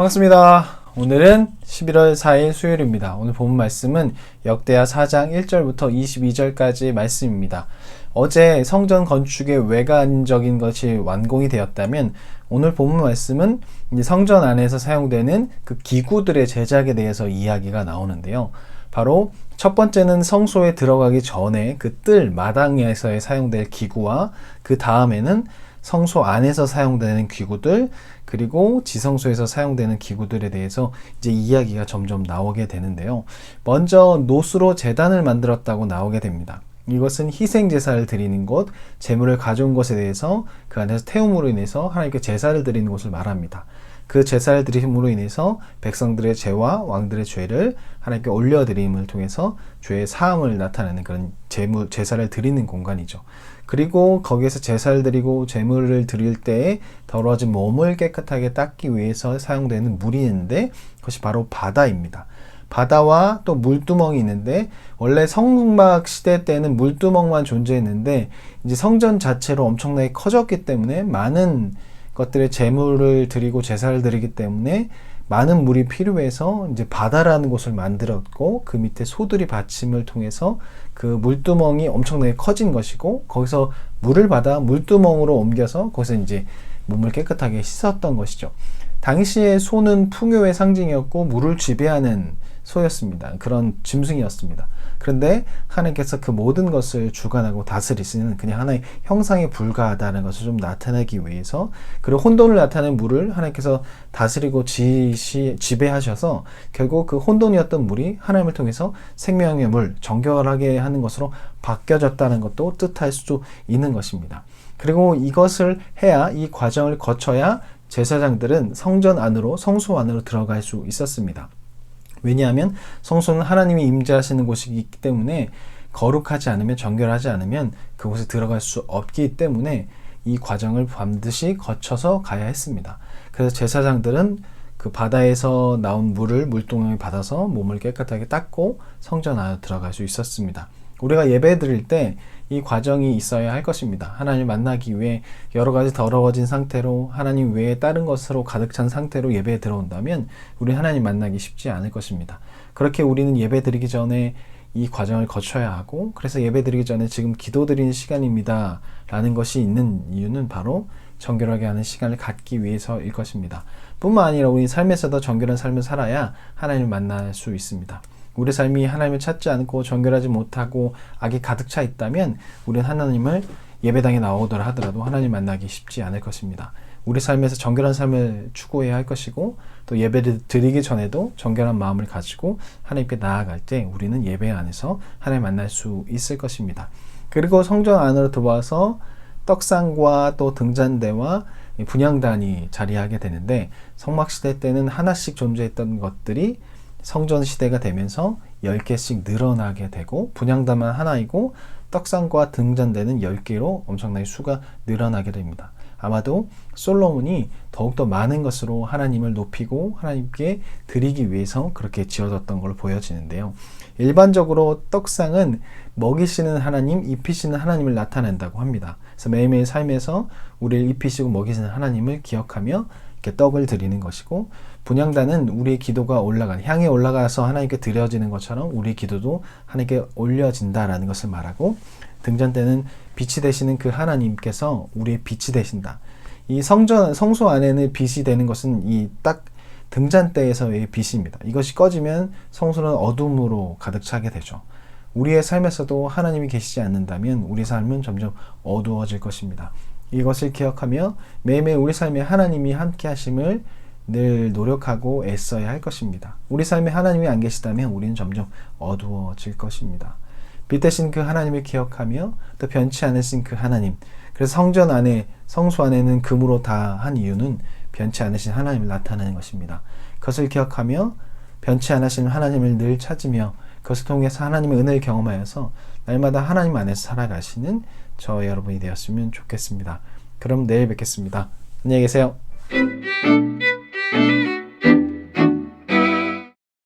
반갑습니다. 오늘은 11월 4일 수요일입니다. 오늘 본 말씀은 역대하 4장 1절부터 22절까지 말씀입니다. 어제 성전 건축의 외관적인 것이 완공이 되었다면 오늘 본 말씀은 성전 안에서 사용되는 그 기구들의 제작에 대해서 이야기가 나오는데요. 바로 첫 번째는 성소에 들어가기 전에 그 뜰 마당에서의 사용될 기구와 그 다음에는 성소 안에서 사용되는 기구들 그리고 지성소에서 사용되는 기구들에 대해서 이제 이야기가 점점 나오게 되는데요. 먼저 노수로 재단을 만들었다고 나오게 됩니다. 이것은 희생 제사를 드리는 곳, 재물을 가져온 것에 대해서 그 안에서 태움으로 인해서 하나님께 제사를 드리는 곳을 말합니다. 그 제사를 드림으로 인해서 백성들의 죄와 왕들의 죄를 하나님께 올려드림을 통해서 죄의 사함을 나타내는 그런 제물, 제사를 드리는 공간이죠. 그리고 거기에서 제사를 드리고 제물을 드릴 때에 더러워진 몸을 깨끗하게 닦기 위해서 사용되는 물이 있는데 그것이 바로 바다입니다. 바다와 또 물두멍이 있는데 원래 성막 시대 때는 물두멍만 존재했는데 이제 성전 자체로 엄청나게 커졌기 때문에 많은 것들의 재물을 드리고 제사를 드리기 때문에 많은 물이 필요해서 이제 바다라는 곳을 만들었고 그 밑에 소들이 받침을 통해서 그 물두멍이 엄청나게 커진 것이고 거기서 물을 받아 물두멍으로 옮겨서 거기서 이제 몸을 깨끗하게 씻었던 것이죠. 당시에 소는 풍요의 상징이었고 물을 지배하는 소였습니다. 그런 짐승이었습니다. 그런데 하나님께서 그 모든 것을 주관하고 다스리시는 그냥 하나의 형상에 불과하다는 것을 좀 나타내기 위해서 그리고 혼돈을 나타낸 물을 하나님께서 다스리고 지시, 지배하셔서 결국 그 혼돈이었던 물이 하나님을 통해서 생명의 물, 정결하게 하는 것으로 바뀌어졌다는 것도 뜻할 수 있는 것입니다. 그리고 이것을 해야 이 과정을 거쳐야 제사장들은 성전 안으로 성소 안으로 들어갈 수 있었습니다. 왜냐하면 성소는 하나님이 임재하시는 곳이기 때문에 거룩하지 않으면 정결하지 않으면 그곳에 들어갈 수 없기 때문에 이 과정을 반드시 거쳐서 가야 했습니다. 그래서 제사장들은 그 바다에서 나온 물을 물동에 받아서 몸을 깨끗하게 닦고 성전 안에 들어갈 수 있었습니다. 우리가 예배 드릴 때 이 과정이 있어야 할 것입니다. 하나님을 만나기 위해 여러 가지 더러워진 상태로 하나님 외에 다른 것으로 가득 찬 상태로 예배에 들어온다면 우리 하나님 만나기 쉽지 않을 것입니다. 그렇게 우리는 예배 드리기 전에 이 과정을 거쳐야 하고 그래서 예배 드리기 전에 지금 기도 드리는 시간입니다. 라는 것이 있는 이유는 바로 정결하게 하는 시간을 갖기 위해서일 것입니다. 뿐만 아니라 우리 삶에서도 정결한 삶을 살아야 하나님을 만날 수 있습니다. 우리 삶이 하나님을 찾지 않고 정결하지 못하고 악이 가득 차 있다면 우리는 하나님을 예배당에 나오더라 하더라도 하나님 만나기 쉽지 않을 것입니다. 우리 삶에서 정결한 삶을 추구해야 할 것이고 또 예배를 드리기 전에도 정결한 마음을 가지고 하나님께 나아갈 때 우리는 예배 안에서 하나님 만날 수 있을 것입니다. 그리고 성전 안으로 들어와서 떡상과 또 등잔대와 분향단이 자리하게 되는데 성막시대 때는 하나씩 존재했던 것들이 성전 시대가 되면서 10개씩 늘어나게 되고 분양단만 하나이고 떡상과 등잔대는 10개로 엄청나게 수가 늘어나게 됩니다. 아마도 솔로몬이 더욱더 많은 것으로 하나님을 높이고 하나님께 드리기 위해서 그렇게 지어졌던 걸로 보여지는데요. 일반적으로 떡상은 먹이시는 하나님, 입히시는 하나님을 나타낸다고 합니다. 그래서 매일매일 삶에서 우리를 입히시고 먹이시는 하나님을 기억하며 이렇게 떡을 드리는 것이고 분양단은 우리의 기도가 올라간 향에 올라가서 하나님께 드려지는 것처럼 우리 기도도 하나님께 올려진다라는 것을 말하고 등잔대는 빛이 되시는 그 하나님께서 우리의 빛이 되신다. 이 성전 성소 안에는 빛이 되는 것은 이 딱 등잔대에서의 빛입니다. 이것이 꺼지면 성소는 어둠으로 가득 차게 되죠. 우리의 삶에서도 하나님이 계시지 않는다면 우리 삶은 점점 어두워질 것입니다. 이것을 기억하며 매일매일 우리 삶에 하나님이 함께 하심을 늘 노력하고 애써야 할 것입니다. 우리 삶에 하나님이 안 계시다면 우리는 점점 어두워질 것입니다. 빛 대신 그 하나님을 기억하며 또 변치 않으신 그 하나님. 그래서 성전 안에 성소 안에는 금으로 다 한 이유는 변치 않으신 하나님을 나타내는 것입니다. 그것을 기억하며 변치 않으신 하나님을 늘 찾으며 그것을 통해서 하나님의 은혜를 경험하여서 날마다 하나님 안에서 살아가시는 저 여러분이 되었으면 좋겠습니다. 그럼 내일 뵙겠습니다. 안녕히 계세요.